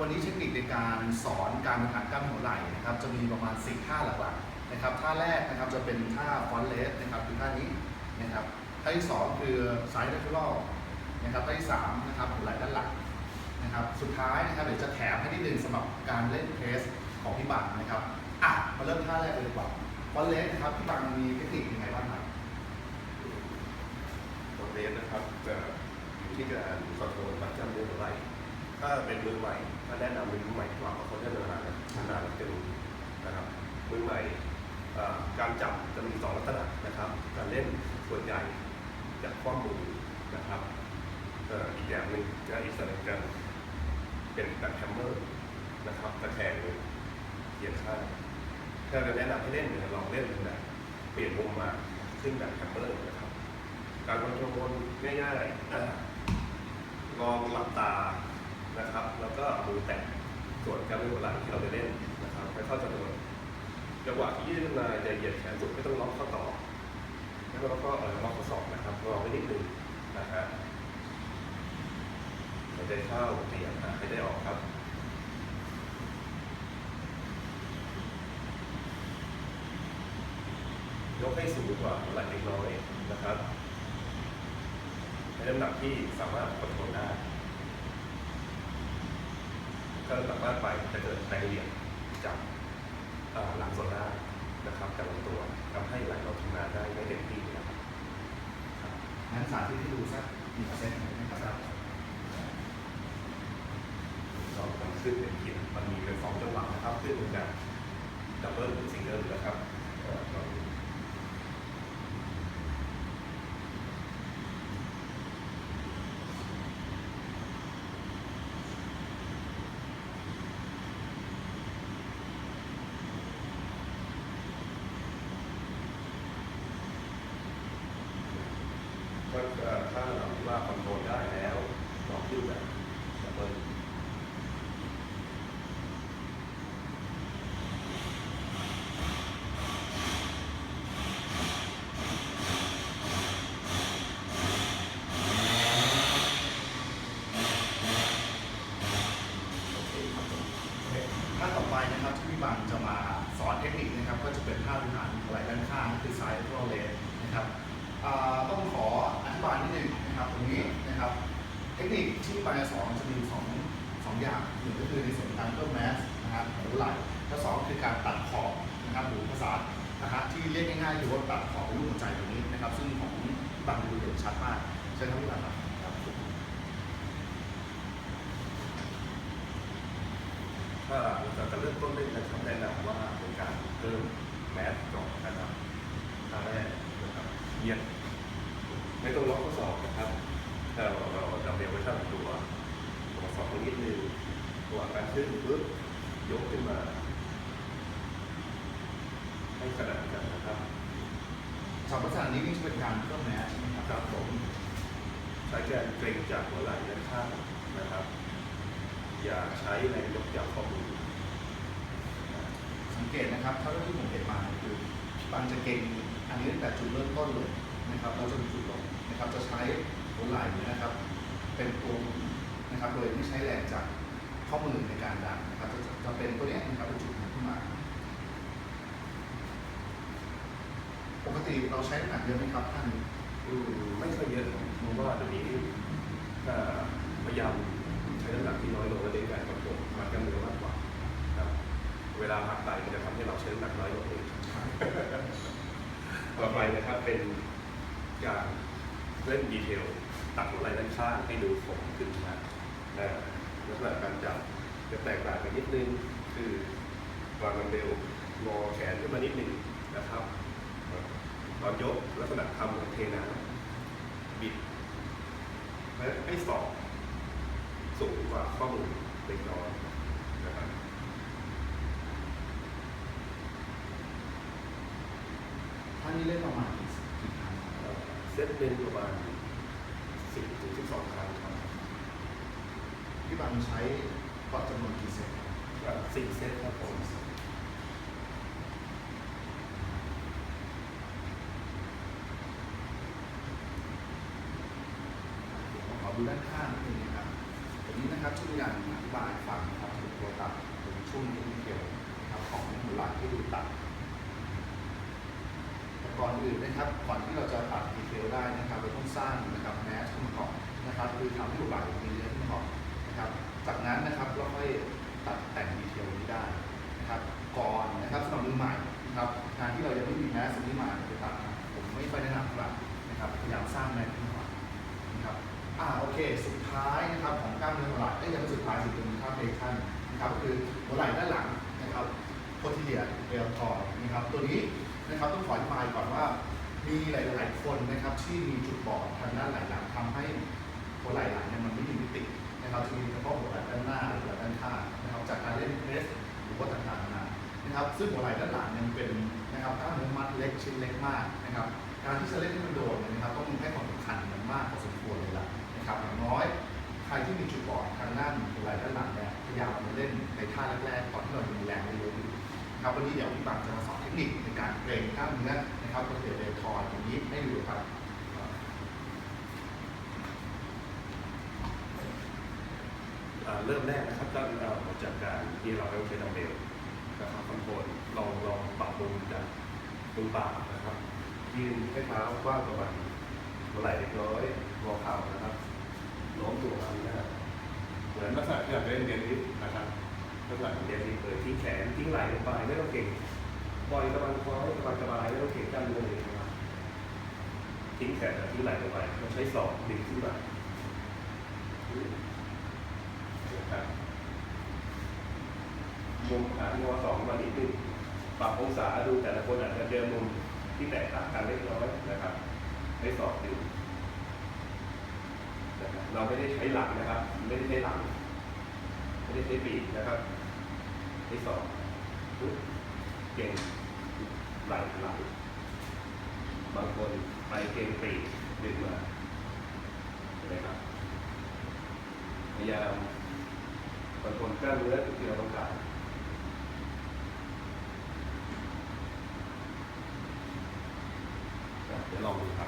วันนี้เทคนิคในการสอนการบริหารกล้ามเนื้อหัวไหล่นะครับจะมีประมาณ4ท่าหลักๆนะครับท่าแรกนะครับจะเป็นท่าฟอนเลสนะครับคือท่านี้นะครับท่าที่สองคือไซด์เ a อร์นะครับท่าที่สามนะครับหัวไหล่ด้านหลังนะครับสุดท้ายนะครับเดี๋ยวจะแถมให้นิดนึงสำหรับการเล่นเพสของพี่บังนะครับอะมาเริ่มท่าแรกเลยดีกว่าฟอนเลสนะครับพี่บังมีเทคนิคยังไงบ้างครับตัวเลสนะครับจะอยู่ที่การคอนโทรลมัดจำเนื้อหัวไหล่ถ้าเป็นมือใหม่ ถ้าแนะนำเป็นมือใหม่กว่าเพราะเขาจะนานนานจะรู้นะครับมือใหม่การจับจะมีสองลักษณะนะครับ การเล่นส่วนใหญ่จะคว่ำมือนะครับอีกอย่างหนึ่งจะอีกส่วนหนึ่งกันเป็นแบบแฮมเมอร์นะครับตะแคงเหยียดข้างถ้าจะแนะนำให้เล่นเนี่ยลองเล่นแบบเปลี่ยนมุมมาขึ้นแบบแฮมเมอร์นะครับ การคอนโทรลง่ายๆลองหลับตานะครับแล้ว มือแตะส่วนกล้ามเนื้อหัวไหล่ที่เราจะเล่นนะครับไม่เข้าจำนวนจังหวะที่ยืดขึ้นมาจะเหยียดแขนสุดไม่ต้องล็อกข้อต่อแล้วก็เออล็อกข้อศอกนะครับรอไว้นิดนึงนะฮะหายใจเข้าเปลี่ยนหายใจออกครับยกให้สูงกว่าหัวไหล่เล็กน้อยนะครับในน้ำหนักที่สามารถคอนโทรลได้ก็สามารถไปจะเกิดแรงเหวี่ยงจากเอ่อหลังส่วนล่างนะครับจากลำตัวทำให้ไหล่เราทำงานได้ไม่เต็มที่นะครับงั้นสาธิตให้ดูสักหนึ่งเซตหน่อยนะครับเราทำขึ้นเป็นขีดมันมีเป็นสองจังหวะนะครับ ขึ้นเป็นแบบดับเบิลหรือซิงเกิลนะครับเอ่อลองดูก็เอ่อ ถ้าเราคิดว่าคอนโทรลได้แล้วลองขึ้นแบบดับเบิล ท่าต่อไปนะครับที่พี่บังจะมาสอนเทคนิคนะครับ ก็จะเป็นท่าบริหารไหล่ด้านข้างคือซ้ายโรเลสนะครับอ่าต้องขออธิบายนิดนึงนะครับตรงนี้นะครับ เทคนิคที่พี่บังจะสอนจะมีสองสองอย่างหนึ่งก็คือในส่วนของการเพิ่มแมสนะครับของไหล่และสองคือการตัดขอบนะครับหรือภาษานะฮะที่เรียกง่ายๆคือว่าตัดขอบเป็นรูปหัวใจตรงนี้นะครับ ซึ่งของพี่บังดูเด่นชัดมากใช่ไหมครับพี่บังครับครับ ถ้าเรา จะเริ่มต้นเล่นนะครับแนะนำว่าเป็นการเพิ่มแมสก่อนนะครับท่าแรกนะครับเหยียดไม่ต้องล็อกข้อศอกนะครับถ้าเราเราดัมเบลไว้ข้างตัวตัวศอกไว้นิดนึงตัวการขึ้นปุ๊บยกขึ้นมาให้ขนาดกันนะครับสองภาษานี้นี่จะเป็นการเพิ่มแมสใช่ไหมครับครับผมใช้แรงเกร็งจากหัวไหล่ด้านข้างนะครับ อย่าใช้แรงยกจากข้อมือ สังเกตนะครับเท่าที่ผมเห็นมาคือ ปันจะเก่งอันนี้ตั้งแต่จุดเริ่มต้นเลยนะครับเราจะมีจุดลงนะครับจะใช้หัวไหล่นะครับ เป็นตัวนะครับโดยไม่ใช้แรงจากข้อมือในการดันนะครับจะจะเป็นตัวนี้นะครับเป็นจุดขึ้นมา ปกติเราใช้น้ำหนักเยอะไหมครับท่านอืมไม่ค่อยเยอะครับเพราะว่าเดี๋ยวนี้ถ้าพยายามใช้น้ำหนักที่น้อยลงและเน้นการคอนโทรลมัดกล้ามเนื้อมากกว่า เวลาพักไตมันจะทำให้เราใช้น้ำหนักน้อยลงเองต่อไปนะครับเป็นการเล่นดีเทลตัดหัวไหล่ด้านข้างให้ดูผมขึ้นนะนะลักษณะการจับจะแตกต่างกันนิดนึง คือวางดัมเบลงอแขนขึ้นมานิดนึงนะครับ ตอนยกลักษณะทำเหมือนเทน้ำบิดและให้ศอกสูงกว่าข้อมือเล็กน้อยนะครับ ท่านนี้เล่นประมาณกี่กี่ครั้งครับเอ่อเซตหนึ่งประมาณสิบถึงสิบสองครั้งครับพี่บังใช้กอดจำนวนกี่เซตครับเอ่อสี่เซตครับผมผมขอดูด้านข้างนิดนึงนะครับตรงนี้นะครับที่มีการอธิบายให้ฟังนะครับช่วงนี้ดีเทลนะครับของหัวไหล่ที่ดูต่ำแต่ ก่อนอื่นนะครับก่อนที่เราจะตัดดีเทลได้นะครับเราต้องสร้างนะครับแมสขึ้นมาก่อนนะครับคือทำให้หัวไหลมีเนื้อขึ้นมาก่อนนะครับจากนั้นนะครับเราค่อยตัดแต่งดีเทลนี้ได้นะครับก่อนนะครับสำหรับมือใหม่นะครับงานที่เรายังไม่มีแมสนี้มาไปตัดผมไม่ค่อยแนะนำครับนะครับพยายามสร้างแมสขึ้นมาก่อนนะครับอ่าโอเค สุดท้ายนะครับของกล้ามเนื้อหัวไหล่เอ้ยังไม่สุดท้ายสิเป็นค่าเพลชั่นนะครับคือหัวไหล่ด้านหลังนะครับโคทิเลียเอลคอร์นะครับตัวนี้ นะครับต้องขออธิบายก่อนว่า มีหลาย ๆ คนนะครับที่มีจุดบอดทางด้านไหล่หลังทำให้หัวไหล่หลังเนี่ยมันไม่มีมิตินะครับจะมีเฉพาะหัวไหล่ด้านหน้าหรือหัวไหล่ด้านข้างนะครับจากการเล่นเพรสหรือว่าต่างๆนานะครับ ซึ่งหัวไหล่ด้านหลังเนี่ยเป็นนะครับกล้ามเนื้อมัดเล็กชิ้นเล็กมากนะครับการที่จะเล่นให้มันโดนเนี่ยนะครับต้องให้ความสำคัญมันมากพอสมควรเลยล่ะนะครับอย่างน้อยใครที่มีจุดบอดทางด้านหัวไหล่ด้านหลังเนี่ยพยายามมาเล่นในท่าแรก ๆ ก่อนที่เราจะ ครับวันนี้เดี๋ยวพี่บังจะมาสอนเทคนิคในการเกรงกล้ามเนื้อนะครับบริเวณเดลทอยตรงนี้ให้ดูครับอ่าเริ่มแรกนะครับก็เอามาจากการที่เราต้องใช้ดัมเบลนะครับคอนโทรลลองลองปรับมุมจากมุมปากนะครับยืนให้เท้ากว้างประมาณหัวไหล่เล็กน้อยงอเข่านะครับโน้มตัวมาหน้าเหมือนลักษณะที่เราเล่นเดนลิฟต์นะครับ ลักษณะของเดนลิฟต์เลยทิ้งแขนทิ้งไหล่ลงไปไม่ต้องเก่งปล่อยกำลังคอให้สบายสบายไม่ต้องเก่งกล้ามเนื้อเลยนะครับทิ้งแขนทิ้งไหล่ลงไปเราใช้ศอกดึงขึ้นมานะครับมุมหางอสองมานิดนึงปรับองศาดูแต่ละคนอาจจะเจอมุมที่แตกต่างกันเล็กน้อยนะครับให้สอบดูนเราไม่ได้ใช้หลังนะครับ ไม่ได้ใช้หลัง ไม่ได้ใช้ปีกนะครับ ให้สอบปึ๊บเก่งไหลไหลบางคนไปเก่งปีกดึงมาเห็นไหมครับพยายามคอนโทรลกล้ามเนื้อที่เราต้องการอะเดี๋ยวลองดูครับ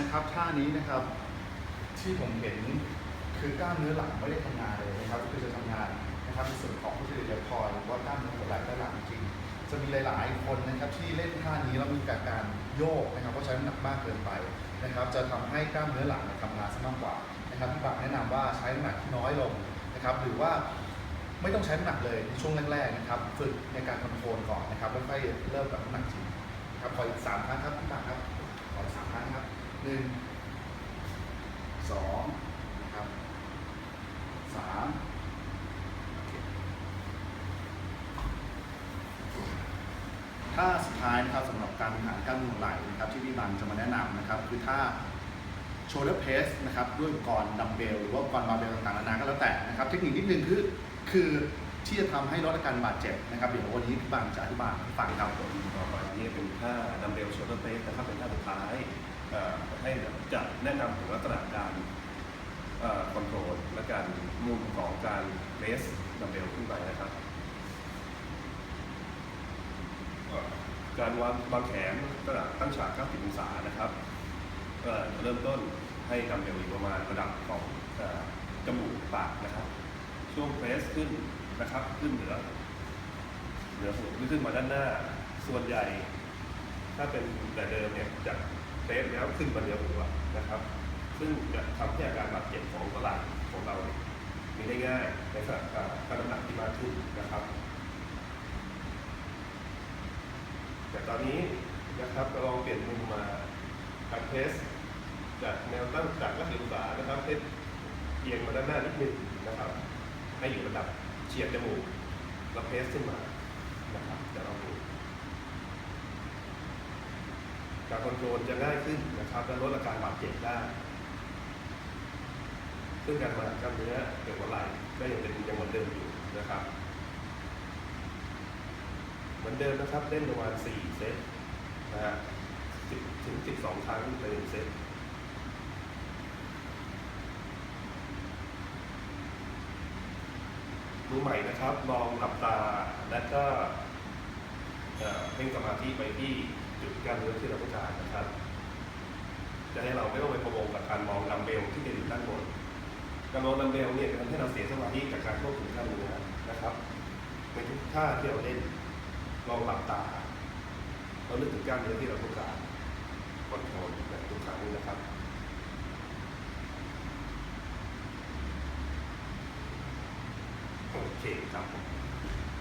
นะครับท่านี้นะครับที่ผมเห็นคือกล้ามเนื้อหลังไม่ได้ทำงานเลยนะครับคือจะทำงานนะครับในส่วนของผู้ช่วยเดลคอยหรือว่ากล้ามเนื้อหัวไหล่ด้านหลังจริงจะมีหลาย ๆ คนนะครับที่เล่นท่านี้แล้วมีการการโยกนะครับเพราะใช้น้ำหนักมากเกินไปนะครับ จะทำให้กล้ามเนื้อหลังเนี่ทำงานซะมากกว่านะครับพี่บักแนะนำว่าใช้น้ำหนักที่น้อยลงนะครับ หรือว่าไม่ต้องใช้น้ำหนักเลยในช่วงแรก ๆ นะครับฝึกในการคอนโทรลก่อนนะครับแล้วค่อยเริ่มกับน้ำหนักจริงนะครับขออีกสามครั้งครับพี่บักครับขออีกสามครั้งครับ หนึ่งสองนะครับสามท่าสุดท้ายนะครับสำหรับการบริหารกล้ามเนื้อไหล่นะครับ ที่พี่บังจะมาแนะนำนะครับ คือท่า shoulder press นะครับด้วยกรณ์ดัมเบลหรือว่ากรณ์บาร์เบลต่างๆนานาก็แล้วแต่นะครับ เทคนิคนิดนึงคือคือที่จะทำให้ลดอาการบาดเจ็บนะครับเดี๋ยววันนี้พี่บังจะอธิบายให้ฟังครับต่อไปนี้เป็นท่าดัมเบลโชเ e อร์เ s สนะครับเป็นท่าสุดท้าย ให้จะแนะนำถึงลักษณะการคอนโทรลและการมุมของการเ a สดัมเบลขึ้นไปนะครับ การวางวางแขนระดับตั้งฉาก 90 องศานะครับเเริ่มต้นให้ดัมเบลอยู่ประมาณระดับของอจมูกปากนะครับ ช่วงเพรสขึ้นนะครับ ขึ้นเหนือเหนือหัวขึ้นมาด้านหน้า ส่วนใหญ่ ถ้าเป็นแต่เดิมเนี่ยจาก เทสแล้วขึ้นมาเหนือหัวนะครับ ซึ่งจะทำให้อาการบาดเจ็บของกระหลังของเราเนี่ยมีได้ง่ายในขณะการน้ำหนักที่มากขึ้นนะครับ แต่ตอนนี้นะครับเราลองเปลี่ยนมุมมาการเทสจากแนวตั้งจากนักศึกษานะครับเทสเอียงมาด้านหน้านิดนึงนะครับ ให้อยู่ระดับเฉียดจมูกแล้วเพสขึ้นมานะครับจะลองดู การคอนโทรลจะง่ายขึ้นนะครับและลดอาการบาดเจ็บได้ ซึ่งการบริหากล้ามเนื้อเกี่ยวกับไหล่ก็ยังเป็นยังเหมือนเดิมอยู่นะครับ เหมือนเดิมนะครับเล่นประมาณ4เซตนะฮะถึง 12 ครั้งในหนึ่งเซตมือใหม่นะครับ ลองหลับตาและก็เอ่อเพ่งสมาธิไปที่ จุดกล้ามเนื้อที่เราต้องการนะครับ จะให้เราไม่ต้องไปประวงกับการมองดัมเบลที่จะอยู่ด้านบนการมองดัมเบลเนี่ยจะทำให้เราเสียสมาธิจากการควบคุมกล้ามเนื้อนะครับในทุกท่าที่เราเล่นลองหลับตาเรานึกถึงกล้ามเนื้อที่เราต้องการคอนโทรลแบบทุกครั้งนะครับโอเคครับ